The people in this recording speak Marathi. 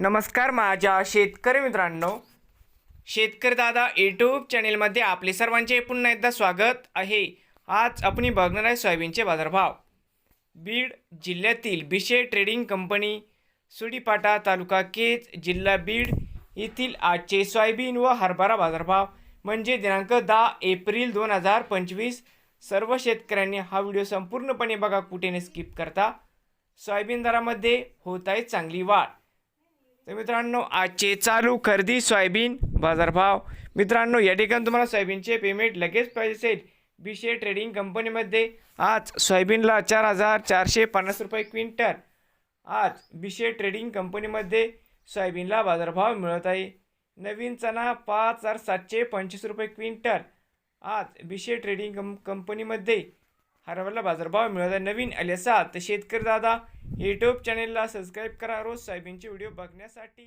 नमस्कार माझ्या शेतकरी मित्रांनो. शेतकरी दादा यूट्यूब चॅनेलमध्ये आपले सर्वांचे पुन्हा एकदा स्वागत आहे. आज आपण बघणार आहे सोयाबीनचे बाजारभाव. बीड जिल्ह्यातील बिशे ट्रेडिंग कंपनी सुडीपाटा तालुका केज जिल्हा बीड येथील आजचे सोयाबीन व हरभरा बाजारभाव. म्हणजे दिनांक दहा एप्रिल दोन हजार पंचवीस. सर्व शेतकऱ्यांनी हा व्हिडिओ संपूर्णपणे बघा कुठे स्किप करता. सोयाबीन दरामध्ये होत आहे चांगली वाढ. तर मित्रांनो आजचे चालू खरेदी सोयाबीन बाजारभाव. मित्रांनो या ठिकाणी तुम्हाला सोयाबीनचे पेमेंट लगेच पाहिजे असेल. बीशे ट्रेडिंग कंपनीमध्ये आज सोयाबीनला चार हजार चारशे पन्नास रुपये क्विंटल. आज बीशे ट्रेडिंग कंपनीमध्ये सोयाबीनला बाजारभाव मिळत आहे. नवीन चणा पाच हजार सातशे पंचवीस रुपये क्विंटल. आज बीशे ट्रेडिंग कं कंपनीमध्ये हरभऱ्याला बाजारभाव मिळत आहे. नवीन अलेसा तर शेतकरी दादा यूट्यूब चॅनेलला सबस्क्राईब करा. रोज साहेबींचे व्हिडिओ बघण्यासाठी.